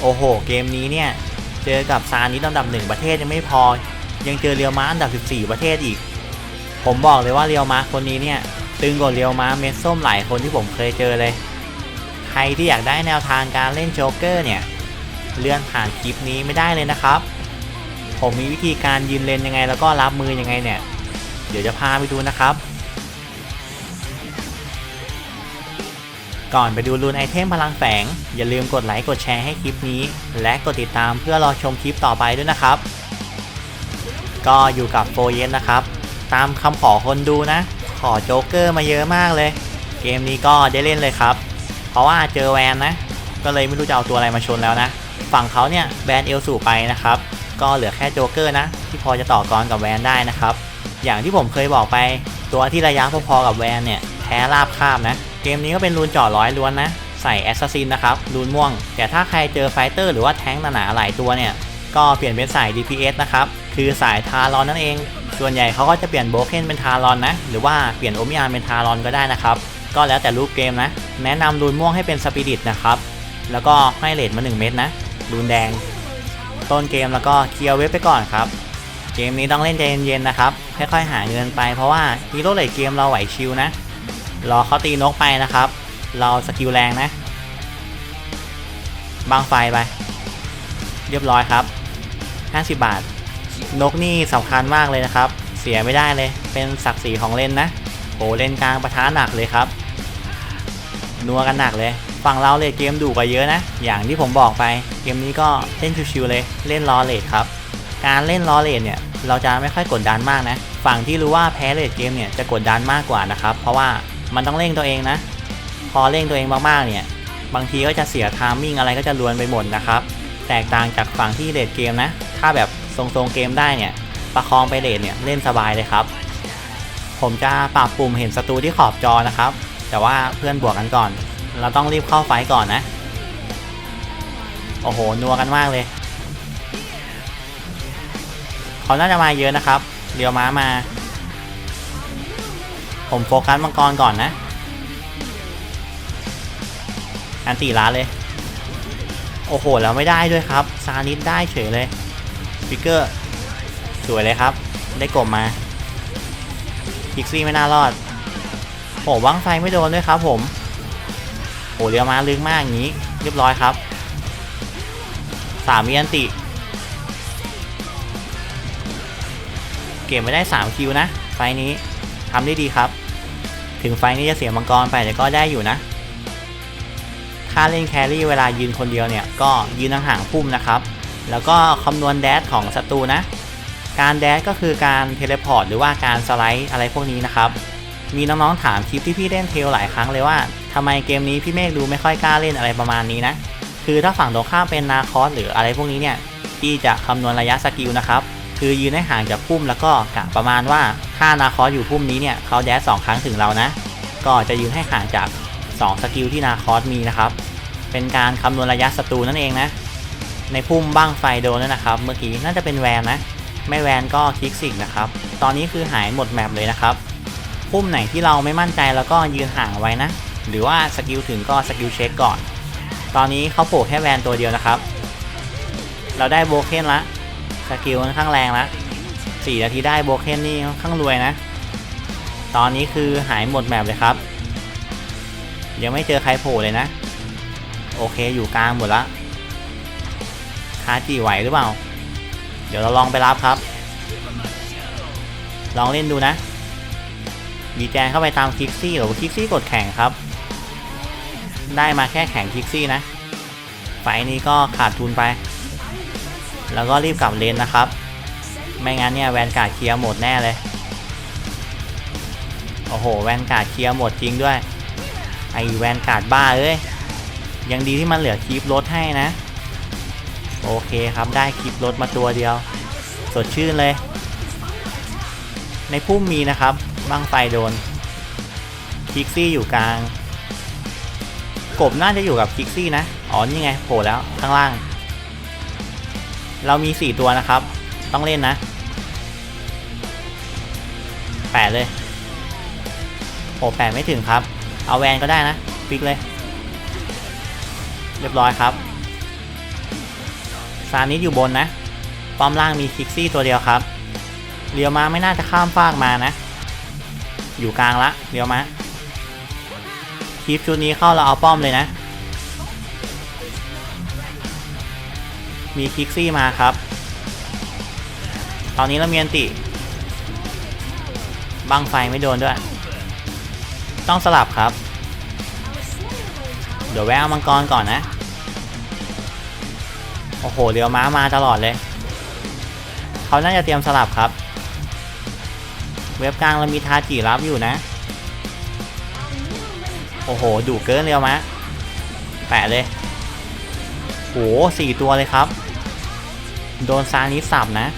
โอ้โห เกมนี้เนี่ย เจอกับซานิสอันดับหนึ่งประเทศยังไม่พอ ยังเจอเรียวมาอันดับ 14 ประเทศอีก ผมบอกเลยว่าเรียวมาคนนี้เนี่ย ตึงกว่าเรียวมาเม็ดส้มหลายคนที่ผมเคยเจอเลย ใครที่อยากได้แนวทางการเล่นโจ๊กเกอร์เนี่ย เลื่อนผ่านคลิปนี้ไม่ได้เลยนะครับ ผมมีวิธีการยืนเลนยังไงแล้วก็รับมือยังไงเนี่ย เดี๋ยวจะพาไปดูนะครับ ก่อนไปดูรูนไอเทมพลังแฝง อย่าลืมกดไลค์กดแชร์ให้คลิปนี้ และกดติดตามเพื่อรอชมคลิปต่อไปด้วยนะครับ ก็อยู่กับโฟเยนนะครับ ตามคำขอคนดูนะ ขอโจ๊กเกอร์มาเยอะมากเลย เกมนี้ก็ได้เล่นเลยครับ เพราะว่าเจอแวนนะ ก็เลยไม่รู้จะเอาตัวอะไรมาชนแล้วนะ ฝั่งเขาเนี่ยแบนเอลสู่ไปนะครับ ก็เหลือแค่โจ๊กเกอร์นะ ที่พอจะต่อกรกับแวนได้นะครับ อย่างที่ผมเคยบอกไป ตัวที่ระยะพอๆกับแวนเนี่ยแพ้ราบคาบนะ เกมนี้ก็เป็นรูนเจาะร้อยล้วนนะ ใส่แอสซัสซินนะครับรูนม่วง แต่ถ้าใครเจอไฟเตอร์หรือว่าแท้งหนาๆหลายตัวเนี่ย ก็เปลี่ยนเป็นสาย DPS นะครับ คือสายทารอนนั่นเอง ส่วนใหญ่เขาก็จะเปลี่ยนโบเคนเป็นทารอนนะ หรือว่าเปลี่ยนโอมิอานเป็นทารอนก็ได้นะครับ ก็แล้วแต่รูปเกมนะ แนะนำรูนม่วงให้เป็นสปิริตนะครับ แล้วก็ให้เลทมา 1 เม็ดนะ รูนแดง ต้นเกมแล้วก็เคลียร์เว็บไปก่อนครับ เกมนี้ต้องเล่นใจเย็นๆนะครับ ค่อยๆหาเงินไปเพราะว่าฮีโร่เลทเกมเราไหวชิวนะ รอเขาตีนกไปนะครับ เราสกิลแรงนะบางไฟไป เรียบร้อยครับ 50 บาท นกนี่สำคัญมากเลยนะครับ เสียไม่ได้เลย เป็นศักดิ์ศรีของเลนนะโหเลนกลางประท้าหนักเลยครับ นัวกันหนักเลย ฝั่งเราเลทเกมดุกว่าเยอะนะ อย่างที่ผมบอกไป เกมนี้ก็เล่นชิวๆเลย เล่นรอเลทครับ การเล่นรอเลทเนี่ย เราจะไม่ค่อยกดดันมากนะ ฝั่งที่รู้ว่าแพ้เลทเกมเนี่ยจะกดดันมากกว่านะครับ เพราะว่า มันต้องเร่งตัวเองนะ พอเร่งตัวเองมากๆเนี่ย บางทีก็จะเสียทามมิ่งอะไรก็จะลวนไปหมดนะครับ แตกต่างจากฝั่งที่เลทเกมนะ ถ้าแบบทรงๆเกมได้เนี่ย ประคองไปเลทเนี่ยเล่นสบายเลยครับ ผมจะปรับปุ่มเห็นศัตรูที่ขอบจอนะครับ แต่ว่าเพื่อนบวกกันก่อน เราต้องรีบเข้าไฟก่อนนะ โอ้โห นัวกันมากเลย เขาน่าจะมาเยอะนะครับ เรียวม้ามา ผมโฟกัสมังกรก่อนนะอันตีล้าเลย โอ้โห แล้วไม่ได้ด้วยครับ ซานิสได้เฉยเลยฟิกเกอร์ สวยเลยครับ ได้กลมมาพิกซี่ไม่น่ารอดโหวังไฟไม่โดนด้วยครับผมโหเรียวมาลึกมากอย่างนี้ เรียบร้อยครับสามวิอันติ เก็บไม่ได้ 3 คิวนะ ไฟนี้ทำได้ดีครับ ถึงไฟนี้จะเสียมังกรไปแต่ก็ได้อยู่นะ ถ้าเล่นแครี่เวลายืนคนเดียวเนี่ยก็ยืนห่างๆพุ่มนะครับ แล้วก็คำนวณแดชของศัตรูนะ การแดชก็คือการเทเลพอร์ตหรือว่าการสไลด์อะไรพวกนี้นะครับ มีน้องๆถามคลิปที่พี่เล่นเทลหลายครั้งเลยว่าทำไมเกมนี้พี่เมฆดูไม่ค่อยกล้าเล่นอะไรประมาณนี้นะ คือถ้าฝั่งตรงข้ามเป็นนาคอสหรืออะไรพวกนี้เนี่ยพี่จะคำนวณระยะสกิลนะครับ คือยืนให้ห่างจากพุ่มแล้วก็กะประมาณว่าถ้านาคอสอยู่พุ่มนี้เนี่ยเขาแดชสองครั้งถึงเรานะ ก็จะยืนให้ห่างจาก 2 สกิลที่นาคอสมีนะครับ เป็นการคำนวณระยะศัตรูนั่นเองนะ ในพุ่มบ้างไฟโดนนั่นนะครับ เมื่อกี้น่าจะเป็นแวนนะ ไม่แวนก็คลิกสิกนะครับ ตอนนี้คือหายหมดแมปเลยนะครับ พุ่มไหนที่เราไม่มั่นใจแล้วก็ยืนห่างเอาไว้นะ หรือว่าสกิลถึงก็สกิลเช็คก่อน ตอนนี้เขาโผล่แค่แวนตัวเดียวนะครับ เราได้โบเคนละ สกิลค่อนข้างแรงละ4นาทีได้โบเคนนี่ค่อนข้างรวยนะ ตอนนี้คือหายหมดแมปเลยครับ ยังไม่เจอใครโผล่เลยนะ โอเคอยู่กลางหมดละคาจีไหวหรือเปล่า เดี๋ยวเราลองไปรับครับ ลองเล่นดูนะมีแจงเข้าไปตามคิกซี่หรือคิกซี่กดแข่งครับ ได้มาแค่แข่งคิกซี่นะไฟนี้ก็ขาดทุนไป แล้วก็รีบกลับเลนนะครับ ไม่งั้นเนี่ยแวนการ์ดเคลียร์หมดแน่เลย โอ้โห แวนการ์ดเคลียร์หมดจริงด้วย ไอแวนการ์ดบ้าเอ้ย ยังดีที่มันเหลือคลิปรถให้นะ โอเคครับได้คลิปรถมาตัวเดียว สดชื่นเลย ในพุ่มมีนะครับบ้างไฟโดน คิกซี่อยู่กลาง กบน่าจะอยู่กับคิกซี่นะ อ๋อ นี่ไงโผล่แล้วข้างล่าง เรามี 4 ตัวนะครับ ต้องเล่นนะแปดเลยโอ้แปดไม่ถึงครับ เอาแวนก็ได้นะฟิกเลย เรียบร้อยครับ ซานิสอยู่บนนะป้อมล่างมีคิกซี่ตัวเดียวครับเรียวมาไม่น่าจะข้ามฟากมานะ อยู่กลางละเรียวมาคลิปชุดนี้เข้าเราเอาป้อมเลยนะ มีคิกซี่มาครับ ตอนนี้เรามีอันติบังไฟไม่โดนด้วย ต้องสลับครับ เดี๋ยวแวะเอามังกรก่อนนะ โอ้โห เดี๋ยวม้ามาตลอดเลย เขาน่าจะเตรียมสลับครับ เว็บกลางเรามีทาจิรับอยู่นะ โอ้โห ดุเกินเรียวมะแปะเลยโหสี่ตัวเลยครับ โดนซานิสสับนะ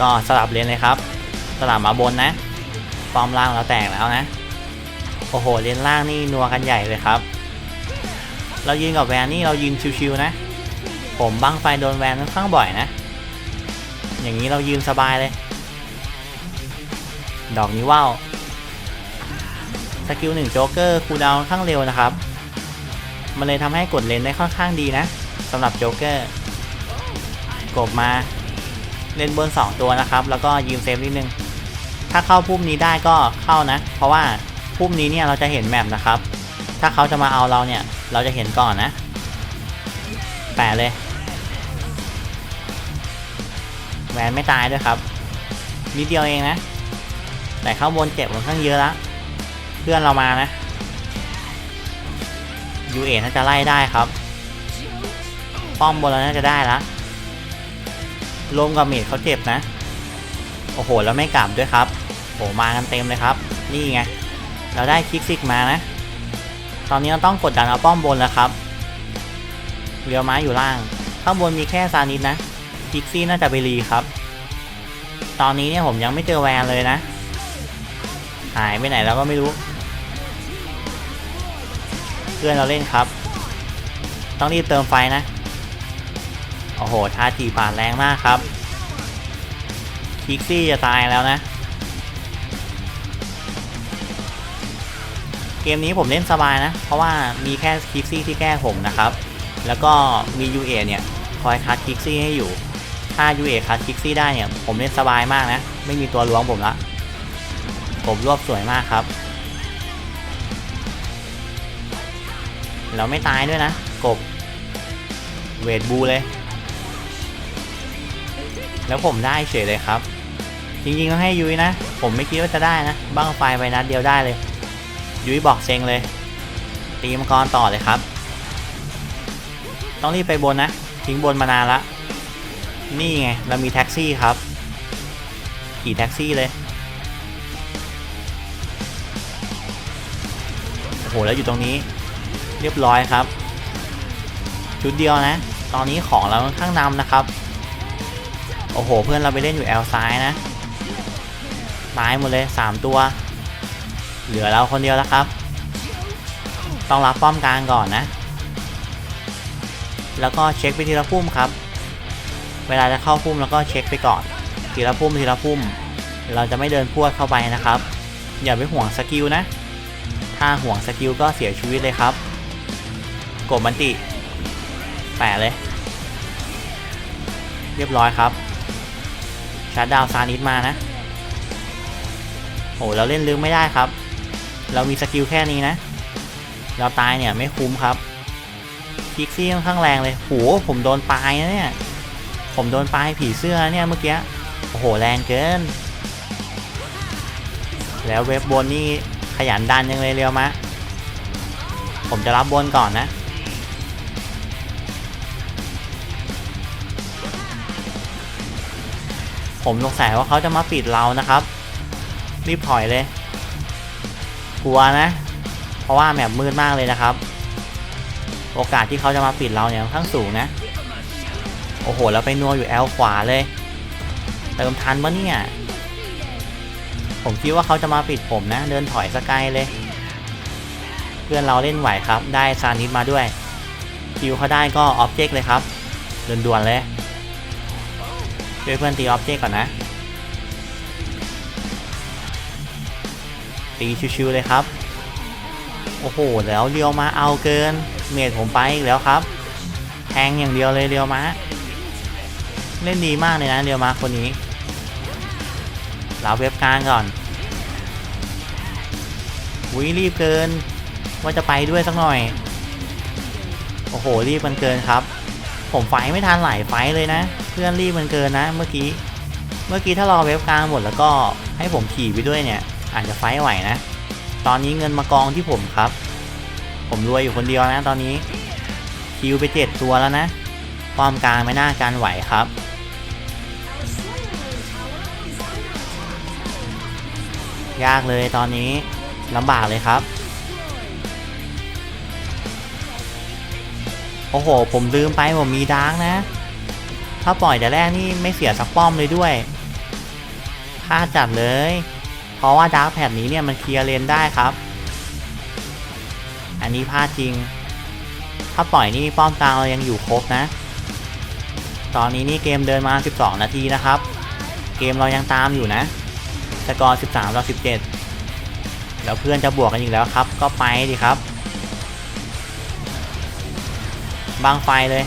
ก็สลับเลนเลยครับ สลับมาบนนะฟอร์มล่างเราแตกแล้วนะ โอ้โหเลนล่างนี่นัวกันใหญ่เลยครับ เรายืนกับแวนนี่เรายืนชิวๆนะ ผมบังไฟโดนแวนค่อนข้างบ่อยนะ อย่างนี้เรายืนสบายเลย ดอกนี้ว่าวสกิลหนึ่งโจ๊กเกอร์คูลดาวน์ค่อนข้างเร็วนะครับ มันเลยทำให้กดเลนได้ค่อนข้างดีนะสำหรับโจ๊กเกอร์ กบมา เล่นบน 2 ตัวนะครับ แล้วก็ยืนเซฟนิดนึง ถ้าเข้าพุ่มนี้ได้ก็เข้านะ เพราะว่าพุ่มนี้เนี่ยเราจะเห็นแมปนะครับ ถ้าเขาจะมาเอาเราเนี่ย เราจะเห็นก่อนนะ แปะเลยแหวนไม่ตายด้วยครับ นิดเดียวเองนะ แต่ข้างบนเจ็บค่อนข้างเยอะละ เพื่อนเรามานะยูเอน่าจะไล่ได้ครับ ป้อมบนเราน่าจะได้ละ ลมกับเมดเขาเจ็บนะ โอ้โห แล้วไม่กลับด้วยครับโหมากันเต็มเลยครับ นี่ไง เราได้คิกซิกมานะ ตอนนี้เราต้องกดดันเอาป้อมบนแล้วครับ เรียวม้าอยู่ล่าง ข้างบนมีแค่ซานิสนะคิกซี่น่าจะไปรีครับ ตอนนี้เนี่ยผมยังไม่เจอแวนเลยนะ หายไปไหนแล้วก็ไม่รู้ เพื่อนเราเล่นครับ ต้องรีบเติมไฟนะ โอ้โหท่าจีปาดแรงมากครับ คิกซี่จะตายแล้วนะ เกมนี้ผมเล่นสบายนะ เพราะว่ามีแค่คิกซี่ที่แก้ผมนะครับ แล้วก็มียูเอเนี่ย คอยคัดคิกซี่ให้อยู่ ถ้ายูเอคัดคิกซี่ได้เนี่ย ผมเล่นสบายมากนะ ไม่มีตัวล้วงผมละ ผมรวบสวยมากครับเราไม่ตายด้วยนะ กบ เวทบูเลย แล้วผมได้เฉยเลยครับ จริงๆต้องให้ยุ้ยนะ ผมไม่คิดว่าจะได้นะบ้างไฟไปนัดเดียวได้เลย ยุ้ยบอกเซ็งเลย ตีมังกรต่อเลยครับ ต้องรีบไปบนนะ ทิ้งบนมานานละ นี่ไง เรามีแท็กซี่ครับ ขี่แท็กซี่เลย โอ้โห แล้วอยู่ตรงนี้ เรียบร้อยครับ ชุดเดียวนะ ตอนนี้ของเราค่อนข้างนำนะครับ โอ้โห เพื่อนเราไปเล่นอยู่แอลซ้ายนะ ตายหมดเลย 3 ตัว เหลือเราคนเดียวแล้วครับ ต้องรับป้อมกลางก่อนนะ แล้วก็เช็คไปทีละพุ่มครับ เวลาจะเข้าพุ่มแล้วก็เช็คไปก่อน ทีละพุ่มทีละพุ่ม เราจะไม่เดินพวดเข้าไปนะครับ อย่าไปห่วงสกิลนะ ถ้าห่วงสกิลก็เสียชีวิตเลยครับกดมันติแปะเลย เรียบร้อยครับ ชาร์จดาวซานิสมานะ โอ้เราเล่นลึกไม่ได้ครับ เรามีสกิลแค่นี้นะ เราตายเนี่ยไม่คุ้มครับคิกซี่ค่อนข้างแรงเลยโหผมโดนปลายนะเนี่ย ผมโดนปลายผีเสื้อเนี่ยเมื่อกี้ โอ้โหแรงเกิน แล้วเว็บบนนี่ขยันดันยังเลยเรียวมะ ผมจะรับบนก่อนนะ ผมสงสัยว่าเขาจะมาปิดเรานะครับ รีบถอยเลย กลัวนะ เพราะว่าแมปมืดมากเลยนะครับ โอกาสที่เขาจะมาปิดเราเนี่ยค่อนข้างสูงนะ โอ้โห แล้วไปนัวอยู่แอลขวาเลย เติมทันปะเนี่ย ผมคิดว่าเขาจะมาปิดผมนะ เดินถอยสกายเลย เพื่อนเราเล่นไหวครับ ได้ซานิสมาด้วยคิวเขาได้ก็ออบเจกต์เลยครับด่วนๆเลย ช่วยเพื่อนตีออบเจกต์ก่อนนะ ตีชิวๆเลยครับ โอ้โห แล้วเรียวมาเอาเกิน เมดผมไปอีกแล้วครับ แทงอย่างเดียวเลยเรียวมาเล่นดีมากเลยนะเรียวมาคนนี้เราเว็บกลางก่อนวิรีบเกิน ว่าจะไปด้วยสักหน่อย โอ้โห รีบมันเกินครับ ผมไฟไม่ทันหลายไฟเลยนะ เพื่อนรีบมันเกินนะเมื่อกี้ เมื่อกี้ถ้ารอเว็บกลางหมดแล้วก็ให้ผมขี่ไปด้วยเนี่ย อาจจะไฟไหวนะ ตอนนี้เงินมากองที่ผมครับ ผมรวยอยู่คนเดียวนะตอนนี้ คิวไปเจ็ดตัวแล้วนะป้อมกลางไม่น่าการไหวครับยากเลยตอนนี้ลำบากเลยครับ โอ้โห ผมลืมไปผมมีดาร์กนะ ถ้าปล่อยแต่แรกนี่ไม่เสียสักป้อมเลยด้วยพลาดจัดเลย เพราะว่าดาร์กแพดนี้เนี่ยมันเคลียร์เลนได้ครับ อันนี้พลาดจริง ถ้าปล่อยนี่ป้อมกลางเรายังอยู่ครบนะ ตอนนี้นี่เกมเดินมา 12 นาทีนะครับ เกมเรายังตามอยู่นะสกอร์ 13ต่อ17 แล้วเพื่อนจะบวกกันอีกแล้วครับ ก็ไปดิครับบางไฟเลย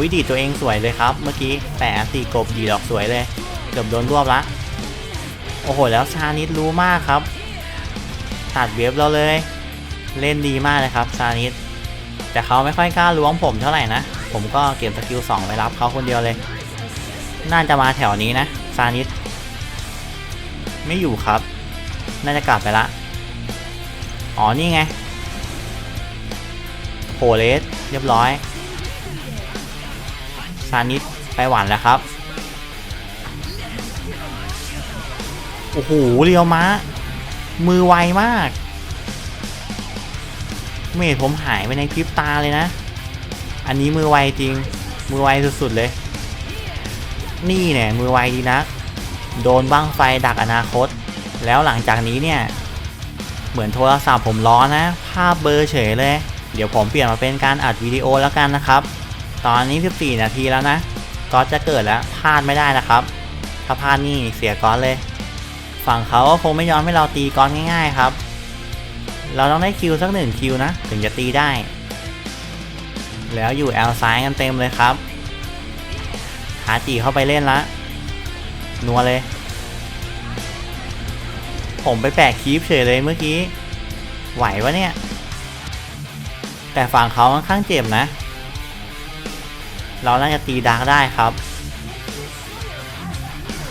วิดีตัวเองสวยเลยครับ เมื่อกี้แต่อันตีกบดีดอกสวยเลย เกือบโดนรวบละ โอ้โห แล้วชานิดรู้มากครับ ตัดเว็บเราเลย เล่นดีมากเลยครับชานิด แต่เขาไม่ค่อยกล้าล้วงผมเท่าไหร่นะ ผมก็เก็บสกิล2ไว้รับเขาคนเดียวเลย น่าจะมาแถวนี้นะซานิด ไม่อยู่ครับ น่าจะกลับไปละ อ๋อนี่ไงโผเลสเรียบร้อย ซานิดไปหวานแล้วครับ โอ้โห เรียวมะ มือไวมาก เมดผมหายไปในพริบตาเลยนะ อันนี้มือไวจริง มือไวสุดๆเลย นี่เนี่ยมือไวดีนะโดนบ้างไฟดักอนาคต แล้วหลังจากนี้เนี่ย เหมือนโทรศัพท์ผมร้อนนะ ภาพเบลอร์เฉยเลย เดี๋ยวผมเปลี่ยนมาเป็นการอัดวิดีโอแล้วกันนะครับ ตอนนี้ 14 นาทีแล้วนะก็จะเกิดแล้วพลาดไม่ได้นะครับ ถ้าพลาดนี่เสียก้อนเลย ฝั่งเขาก็คงไม่ยอมให้เราตีก้อนง่ายๆครับ เราต้องได้คิวสักหนึ่งคิวนะ ถึงจะตีได้ แล้วอยู่แอลซ้ายกันเต็มเลยครับหาจีเข้าไปเล่นละนัวเลย ผมไปแปะคีฟเฉยเลยเมื่อกี้ ไหววะเนี่ย แต่ฝั่งเขาค่อนข้างเจ็บนะ เราน่าจะตีดาร์กได้ครับ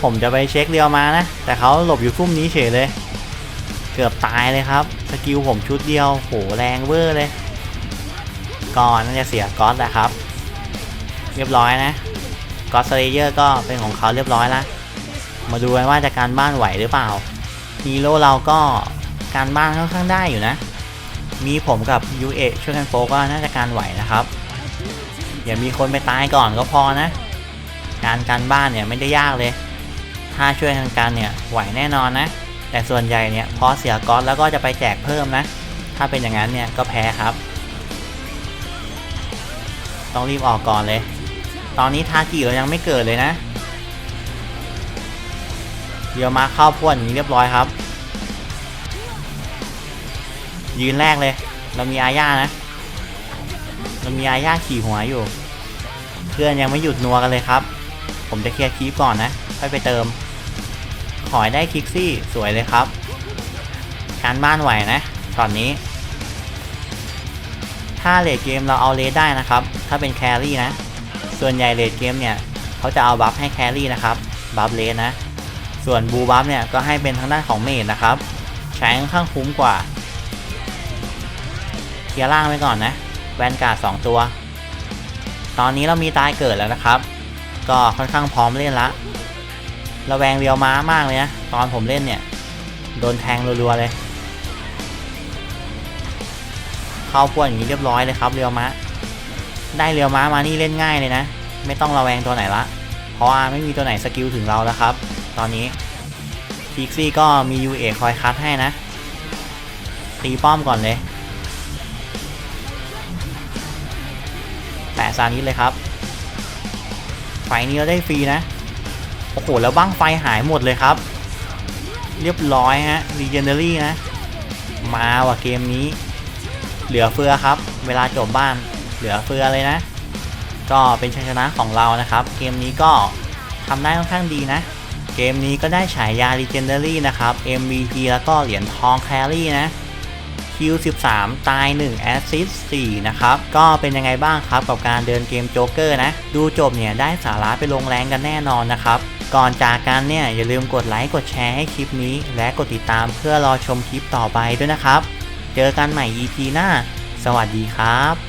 ผมจะไปเช็คเรียวมานะ แต่เขาหลบอยู่พุ่มนี้เฉยเลย เกือบตายเลยครับ สกิลผมชุดเดียวโหแรงเวอร์เลยก่อนน่าจะเสียก๊อตแหละครับ เรียบร้อยนะก็อตสเลเยอร์ก็เป็นของเขาเรียบร้อยล้วมาดูกันว่าจะการบ้านไหวหรือเปล่าฮีโร่เราก็การบ้านค่อนข้างได้อยู่นะ มีผมกับยูเอช่วยกันโฟก็น่าจะการไหวนะครับ อย่ามีคนไปตายก่อนก็พอนะ การการบ้านเนี่ยไม่ได้ยากเลย ถ้าช่วยทางการเนี่ยไหวแน่นอนนะ แต่ส่วนใหญ่เนี่ยพอเสียก๊อตแล้วก็จะไปแจกเพิ่มนะ ถ้าเป็นอย่างนั้นเนี่ยก็แพ้ครับ ต้องรีบออกก่อนเลย ตอนนี้ทากิเรายังไม่เกิดเลยนะ เดี๋ยวมาเข้าพ่วนอย่างนี้เรียบร้อยครับ ยืนแรกเลย เรามีอาญานะ เรามีอาญาขี่หัวอยู่ เพื่อนยังไม่หยุดนัวกันเลยครับ ผมจะเคลียร์คีปก่อนนะ ค่อยไปเติม ขอให้ได้คิกซี่สวยเลยครับ การบ้านไหวนะช็อตนี้ ถ้าเลดเกมเราเอาเลดได้นะครับ ถ้าเป็นแครี่นะ ส่วนใหญ่เลดเกมเนี่ยเขาจะเอาบัฟให้แครี่นะครับบัฟเลดนะ ส่วนบูบัฟเนี่ยก็ให้เป็นทางด้านของเมดนะครับ ใช้ค่อนข้างคุ้มกว่า เคลียร์ล่างไว้ก่อนนะ แวนการ์ดสองตัว ตอนนี้เรามีตายเกิดแล้วนะครับ ก็ค่อนข้างพร้อมเล่นละระแวงเรียวม้ามากเลยนะตอนผมเล่นเนี่ย โดนแทงรัวๆเลย เข้าพวกอย่างนี้เรียบร้อยเลยครับเรียวม้า ได้เรียวม้ามานี่เล่นง่ายเลยนะ ไม่ต้องระแวงตัวไหนละ เพราะว่าไม่มีตัวไหนสกิลถึงเราแล้วครับ ตอนนี้พิกซี่ก็มี UA คอยคัดให้นะ ตีป้อมก่อนเลย แปะซานิดเลยครับ ไฟนี้เราได้ฟรีนะ โอ้โห แล้วบ้างไฟหายหมดเลยครับ เรียบร้อยฮะ Legendary นะ มาว่ะเกมนี้ เหลือเฟือครับ เวลาจบบ้าน เหลือเฟือเลยนะ ก็เป็นชัยชนะของเรานะครับ เกมนี้ก็ทำได้ค่อนข้างดีนะเกมนี้ก็ได้ฉายา Legendary นะครับ MVP แล้วก็เหรียญทองแครี่นะ คิว 13 ตาย1 Assist 4นะครับ ก็เป็นยังไงบ้างครับกับการเดินเกมโจ๊กเกอร์นะ ดูจบเนี่ยได้สาระไปลงแรงกันแน่นอนนะครับ ก่อนจากกันเนี่ย อย่าลืมกดไลค์กดแชร์ให้คลิปนี้ และกดติดตามเพื่อรอชมคลิปต่อไปด้วยนะครับ เจอกันใหม่ EP หน้า สวัสดีครับ